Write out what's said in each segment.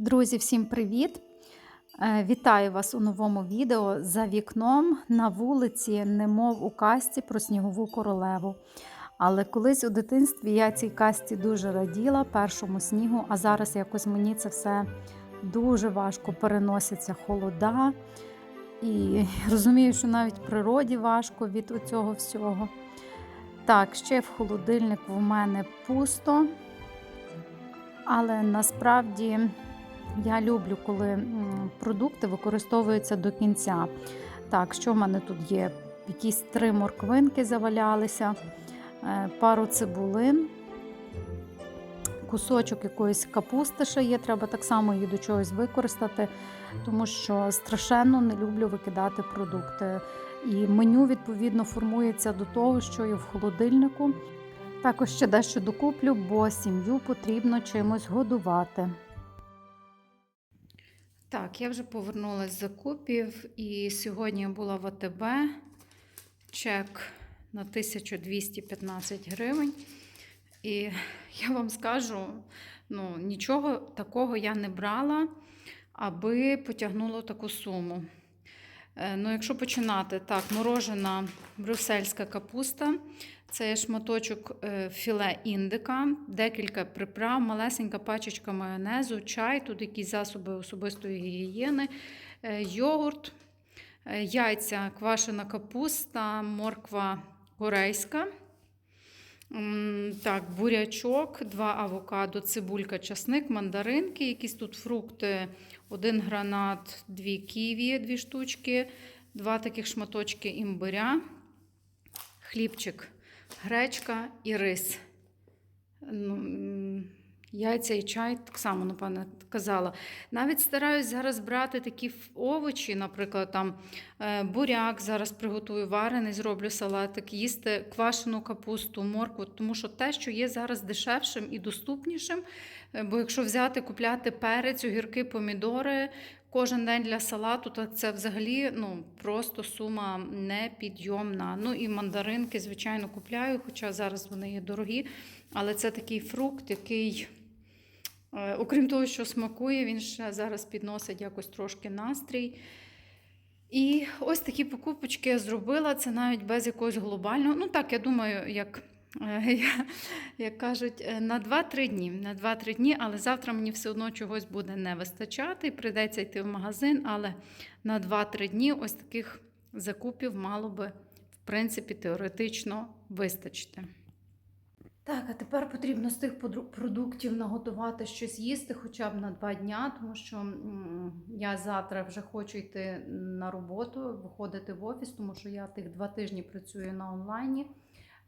Друзі, всім привіт! Е, Вітаю вас у новому відео за вікном на вулиці, немов у казці про снігову королеву. Але колись у дитинстві я цій казці дуже раділа першому снігу, а зараз якось мені це все дуже важко переноситься холода. І розумію, що навіть природі важко від цього всього. Так, ще в холодильнику в мене пусто. Але насправді я люблю, коли продукти використовуються до кінця. Так, що в мене тут є? Якісь три морквинки завалялися, е, пару цибулин, кусочок якоїсь капусти ще є, треба так само її до чогось використати, тому що страшенно не люблю викидати продукти. І меню відповідно формується до того, що є в холодильнику. Також ще дещо докуплю, бо сім'ю потрібно чимось годувати. Так, я вже повернулася з закупів, і сьогодні я була в АТБ. Чек на 1215 гривень. І я вам скажу, ну, нічого такого я не брала, аби потягнуло таку суму. Е, Ну, якщо починати, так, морожена брюссельська капуста, це шматочок е, філе індика, декілька приправ, малесенька пачечка майонезу, чай, тут якісь засоби особистої гігієни, е, йогурт, е, яйця, квашена капуста, морква корейська. Так, бурячок, два авокадо, цибулька, часник, мандаринки, якісь тут фрукти, один гранат, дві ківі, дві штучки, два таких шматочки імбиря, хлібчик, гречка і рис. Ну, яйця і чай, так само, напевно, казала. Навіть стараюсь зараз брати такі овочі, наприклад, там е, буряк зараз приготую варений, зроблю салатик, їсти квашену капусту, моркву, тому що те, що є зараз дешевшим і доступнішим, е, бо якщо взяти, купляти перець, огірки, помідори кожен день для салату, то це взагалі ну, просто сума непідйомна. Ну і мандаринки, звичайно, купляю, хоча зараз вони є дорогі, але це такий фрукт, який. Е, Окрім того, що смакує, він ще зараз підносить якось трошки настрій. І ось такі покупочки я зробила. Це навіть без якогось глобального. Ну так, я думаю, як, як кажуть, е, на 2-3 дні. На 2-3 дні, але завтра мені все одно чогось буде не вистачати. Прийдеться йти в магазин, але на 2-3 дні ось таких закупів мало би, в принципі, теоретично вистачити. Так, а тепер потрібно з тих продуктів наготувати щось їсти хоча б на два дня, тому що я завтра вже хочу йти на роботу, виходити в офіс, тому що я тих два тижні працюю на онлайні.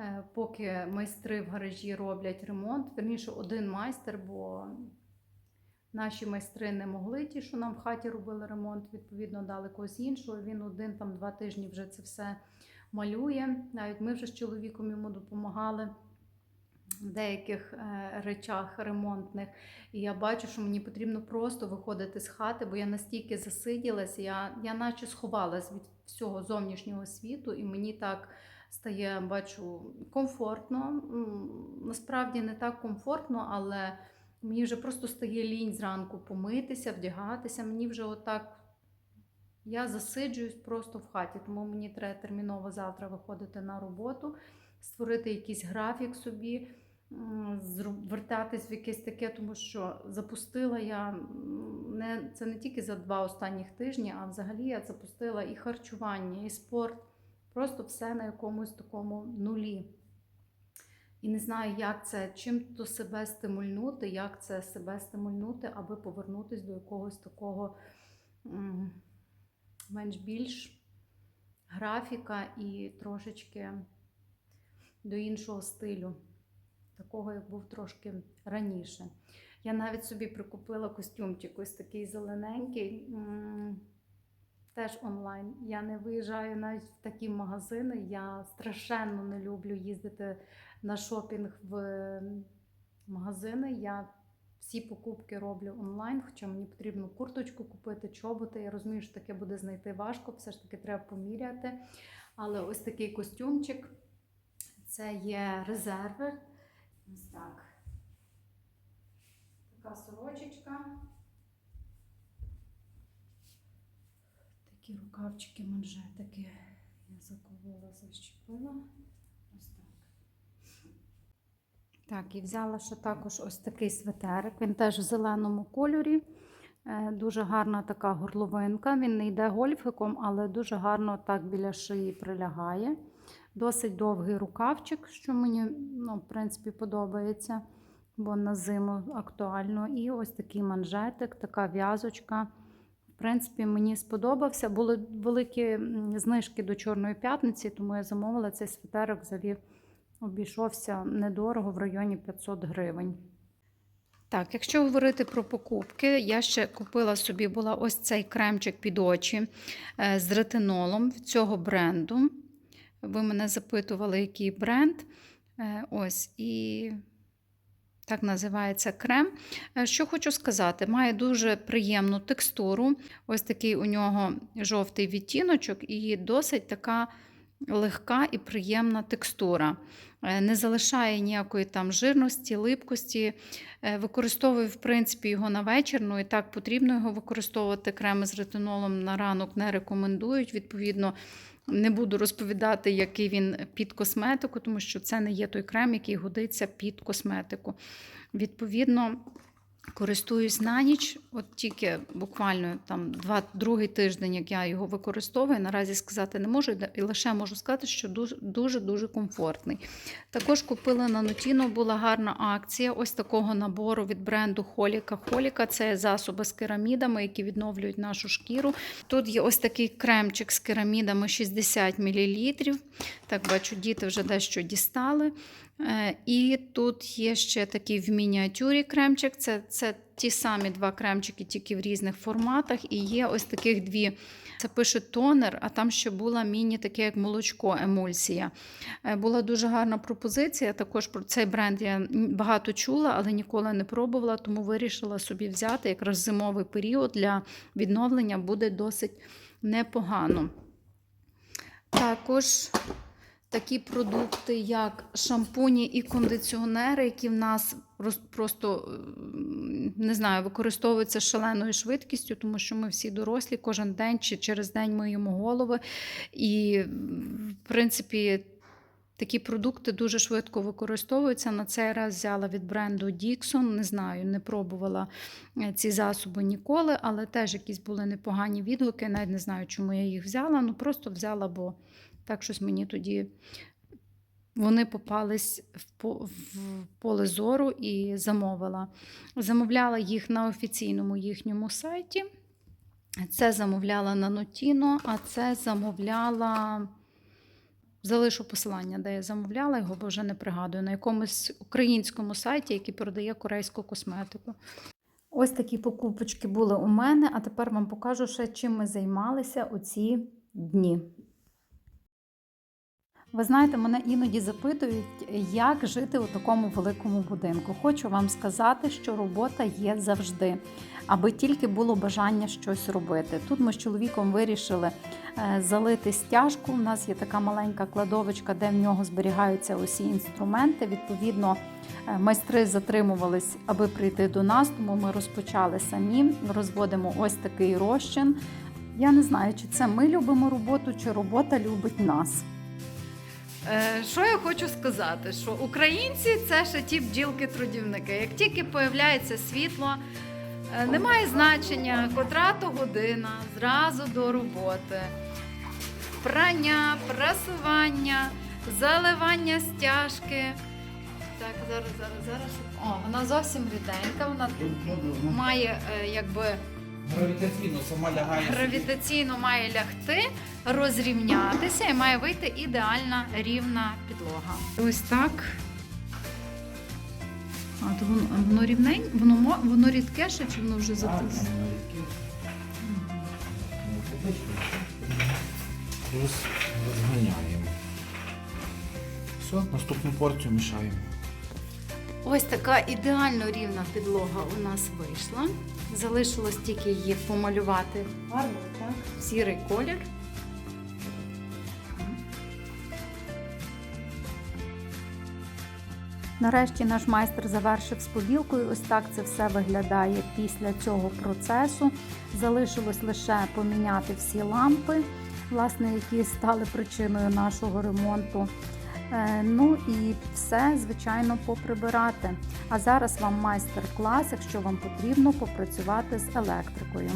Е, Поки майстри в гаражі роблять ремонт, верніше один майстер, бо наші майстри не могли, ті, що нам в хаті робили ремонт, відповідно дали когось іншого. Він один там два тижні вже це все малює. Навіть ми вже з чоловіком йому допомагали в деяких е, речах ремонтних. І я бачу, що мені потрібно просто виходити з хати, бо я настільки засиділася, я, я наче сховалась від всього зовнішнього світу, і мені так стає, бачу, комфортно. Насправді не так комфортно, але мені вже просто стає лінь зранку помитися, вдягатися. Мені вже отак. Я засиджуюсь просто в хаті, тому мені треба терміново завтра виходити на роботу, створити якийсь графік собі, вертатись в якесь таке, тому що запустила я не це не тільки за два останніх тижні, а взагалі я запустила і харчування, і спорт, просто все на якомусь такому нулі. І не знаю, як це, чим то себе стимульнути, як це себе стимульнути, аби повернутися до якогось такого менш-більш графіка і трошечки до іншого стилю, такого, як був трошки раніше. Я навіть собі прикупила костюмчик, ось такий зелененький, теж онлайн. Я не виїжджаю навіть в такі магазини. Я страшенно не люблю їздити на шопінг в магазини. Я всі покупки роблю онлайн, хоча мені потрібно курточку купити, чоботи. Я розумію, що таке буде знайти важко, все ж таки треба поміряти. Але ось такий костюмчик це є резервер. Ось так. Така сорочечка. Такі рукавчики, манжетики. Я заковила, защепила. Ось так. Так, і взяла ще також ось такий светерик. Він теж в зеленому кольорі. Е, Дуже гарна така горловинка. Він не йде гольфиком, але дуже гарно так біля шиї прилягає. Досить довгий рукавчик, що мені ну, в принципі подобається, бо на зиму актуально. І ось такий манжетик, така в'язочка. Принципі, мені сподобався. Були великі знижки до Чорної п'ятниці, тому я замовила цей свитерок взагалі обійшовся недорого в районі 500 гривень. Так, якщо говорити про покупки, я ще купила собі була ось цей кремчик під очі е, з ретинолом цього бренду. Ви мене запитували, який бренд. Е, Ось і так називається крем. Е, Що хочу сказати, має дуже приємну текстуру. Ось такий у нього жовтий відтіночок і досить така легка і приємна текстура. Е, Не залишає ніякої там жирності, липкості. Е, Використовую, в принципі, його на вечір. Ну і так потрібно його використовувати. Креми з ретинолом на ранок не рекомендують. Відповідно, не буду розповідати, який він під косметику, тому що це не є той крем, який годиться під косметику. Відповідно, користуюсь на ніч, от тільки буквально там два, другий тиждень, як я його використовую, наразі сказати не можу, і лише можу сказати, що дуже дуже дуже комфортний. Також купила на Notino, була гарна акція ось такого набору від бренду Холіка. Холіка це засоби з керамідами, які відновлюють нашу шкіру. Тут є ось такий кремчик з керамідами 60 мл. Так, бачу, діти вже дещо дістали. Е, І тут є ще такий в мініатюрі кремчик. Це, це ті самі два кремчики, тільки в різних форматах. І є ось таких дві. Це пише тонер, а там ще була міні, таке як молочко, емульсія. Е, Була дуже гарна пропозиція. Також про цей бренд я багато чула, але ніколи не пробувала, тому вирішила собі взяти якраз зимовий період для відновлення буде досить непогано. Також такі продукти, як шампуні і кондиціонери, які в нас просто не знаю, використовуються шаленою швидкістю, тому що ми всі дорослі кожен день чи через день миємо голови. І, в принципі, такі продукти дуже швидко використовуються. На цей раз взяла від бренду Dixon. Не знаю, не пробувала е, ці засоби ніколи, але теж якісь були непогані відгуки. Навіть не знаю, чому я їх взяла. Ну просто взяла, бо так щось мені тоді вони попались в по- в поле зору і замовила. Замовляла їх на офіційному їхньому сайті. Це замовляла на Notino, а це замовляла. Залишу посилання, де я замовляла його, бо вже не пригадую, на якомусь українському сайті, який продає корейську косметику. Ось такі покупочки були у мене, а тепер вам покажу ще, чим ми займалися у ці дні. Ви знаєте, мене іноді запитують, як жити у такому великому будинку. Хочу вам сказати, що робота є завжди, аби тільки було бажання щось робити. Тут ми з чоловіком вирішили е, залити стяжку. У нас є така маленька кладовочка, де в нього зберігаються усі інструменти. Відповідно, е, майстри затримувались, аби прийти до нас, тому ми розпочали самі. Розводимо ось такий розчин. Я не знаю, чи це ми любимо роботу, чи робота любить нас. Е, Що я хочу сказати? Що українці це ще ті бджілки-трудівники. Як тільки появляється світло, е, немає значення, котра то година, зразу до роботи. Прання, прасування, заливання стяжки. Так, зараз, зараз, зараз. О, вона зовсім ріденька, вона має е, якби Гравітаційно сама лягає. собі. гравітаційно має лягти, розрівнятися і має вийти ідеальна рівна підлога. Ось так. А, то воно, воно рівнень, воно, мо- воно рідке ще чи воно вже водичку. Плюс розганяємо. Все, наступну порцію мішаємо. Ось така ідеально рівна підлога у нас вийшла. Залишилось тільки її помалювати гарно, так? в сірий колір. Нарешті наш майстер завершив з побілкою. Ось так це все виглядає після цього процесу. Залишилось лише поміняти всі лампи, власне, які стали причиною нашого ремонту. Е, Ну і все, звичайно, поприбирати. А зараз вам майстер-клас, якщо вам потрібно попрацювати з електрикою.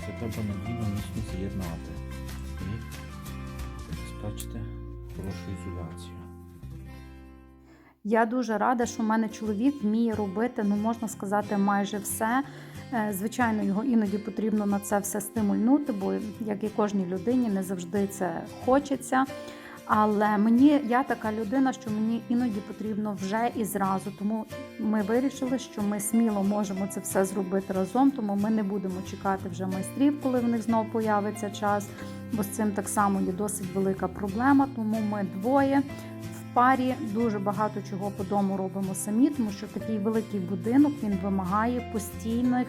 Це треба надійно міцно з'єднати. І забезпечити хорошу ізоляцію. Я дуже рада, що в мене чоловік вміє робити, ну можна сказати, майже все. Е, Звичайно, його іноді потрібно на це все стимульнути, бо як і кожній людині, не завжди це хочеться. Але мені я така людина, що мені іноді потрібно вже і зразу. Тому ми вирішили, що ми сміло можемо це все зробити разом. Тому ми не будемо чекати вже майстрів, коли в них знову появиться час. Бо з цим так само є досить велика проблема. Тому ми двоє в парі дуже багато чого по дому робимо самі, тому що такий великий будинок він вимагає постійних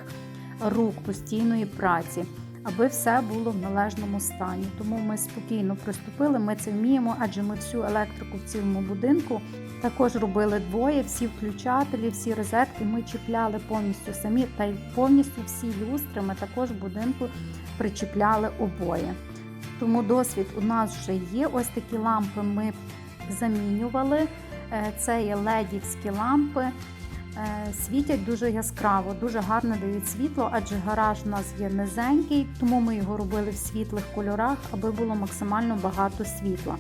рук, постійної праці, аби все було в належному стані. Тому ми спокійно приступили. Ми це вміємо, адже ми всю електрику в цілому будинку також робили двоє. Всі включателі, всі розетки ми чіпляли повністю самі, та й повністю всі люстри ми також в будинку причіпляли обоє. Тому досвід у нас вже є. Ось такі лампи ми замінювали. Е, Це є ледівські лампи. Е, Світять дуже яскраво, дуже гарно дають світло, адже гараж у нас є низенький, тому ми його робили в світлих кольорах, аби було максимально багато світла.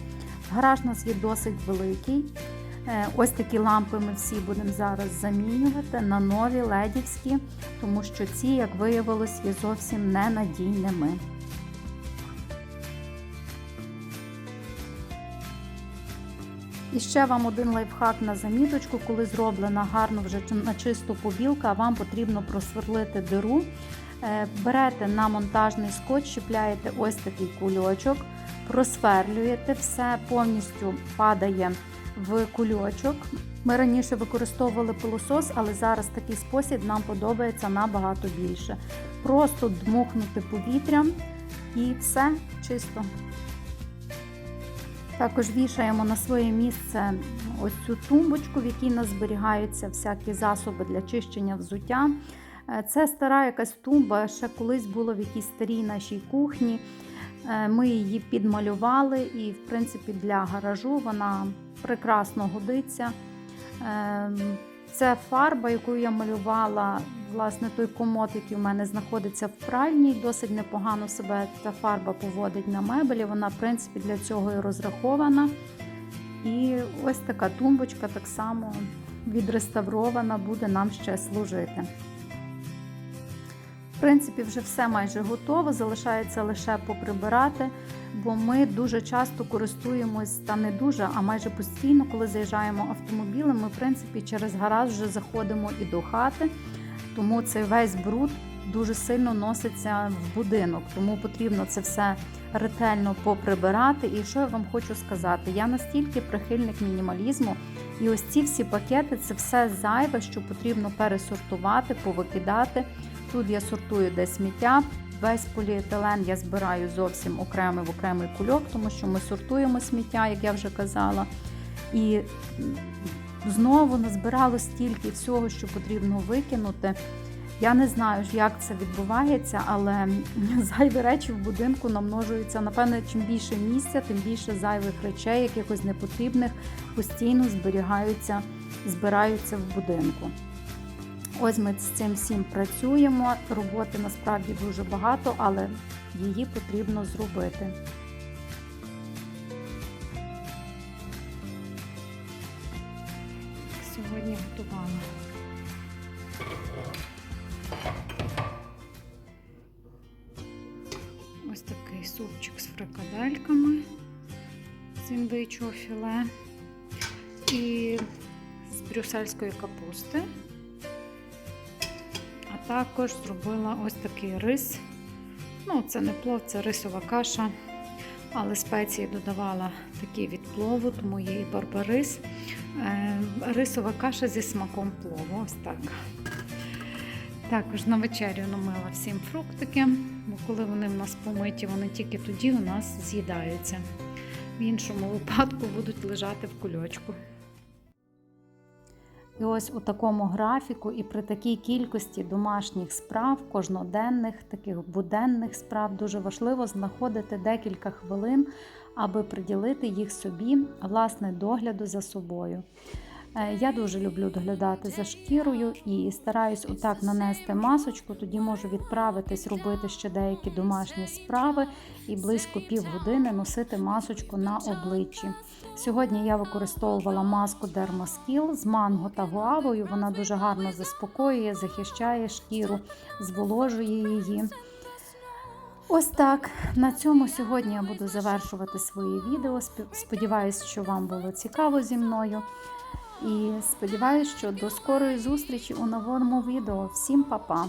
Гараж у нас є досить великий. Е, Ось такі лампи ми всі будемо зараз замінювати на нові ледівські, тому що ці, як виявилось, є зовсім ненадійними. І ще вам один лайфхак на заміточку, коли зроблена гарно вже на чисту побілка, вам потрібно просверлити диру. Е, Берете на монтажний скотч, чіпляєте ось такий кульочок, просверлюєте, все повністю падає в кульочок. Ми раніше використовували пилосос, але зараз такий спосіб нам подобається набагато більше. Просто дмухнути повітрям і все чисто. Також вішаємо на своє місце ось цю тумбочку, в якій нас зберігаються всякі засоби для чищення взуття. Е, Це стара якась тумба, ще колись була в якійсь старій нашій кухні. Е, Ми її підмалювали, і, в принципі, для гаражу вона прекрасно годиться. Це фарба, яку я малювала, власне, той комод, який в мене знаходиться в пральні. Досить непогано себе ця фарба поводить на мебелі. Вона, в принципі, для цього і розрахована. І ось така тумбочка так само відреставрована, буде нам ще служити. В принципі, вже все майже готово, залишається лише поприбирати, бо ми дуже часто користуємось, та не дуже, а майже постійно, коли заїжджаємо автомобілем, ми, в принципі, через гараж вже заходимо і до хати, тому цей весь бруд дуже сильно носиться в будинок, тому потрібно це все ретельно поприбирати. І що я вам хочу сказати? Я настільки прихильник мінімалізму, і ось ці всі пакети це все зайве, що потрібно пересортувати, повикидати. Тут я сортую де сміття. Весь поліетилен я збираю зовсім окремий в окремий кульок, тому що ми сортуємо сміття, як я вже казала. І знову назбирало стільки всього, що потрібно викинути. Я не знаю, як це відбувається, але зайві речі в будинку намножуються. Напевно, чим більше місця, тим більше зайвих речей, якихось непотрібних, постійно зберігаються, збираються в будинку. Ось ми з цим всім працюємо. Роботи насправді дуже багато, але її потрібно зробити. Сьогодні готувала. Ось такий супчик з фрикадельками з індичого філе і з брюссельської капусти. Також зробила ось такий рис. Ну, це не плов, це рисова каша. Але спеції додавала такі від плову, тому є і барбарис. Е, Рисова каша зі смаком плову. Ось так. Також на вечерю намила всім фруктики, бо коли вони в нас помиті, вони тільки тоді у нас з'їдаються. В іншому випадку будуть лежати в кульочку. І ось у такому графіку і при такій кількості домашніх справ, кожноденних, таких буденних справ, дуже важливо знаходити декілька хвилин, аби приділити їх собі, власне, догляду за собою. Е, Я дуже люблю доглядати за шкірою і стараюсь отак нанести масочку, тоді можу відправитись робити ще деякі домашні справи і близько півгодини носити масочку на обличчі. Сьогодні я використовувала маску Dermoskill з манго та гуавою. Вона дуже гарно заспокоює, захищає шкіру, зволожує її. Ось так. На цьому сьогодні я буду завершувати своє відео. Сподіваюсь, що вам було цікаво зі мною. І сподіваюсь, що до скорої зустрічі у новому відео. Всім па-па!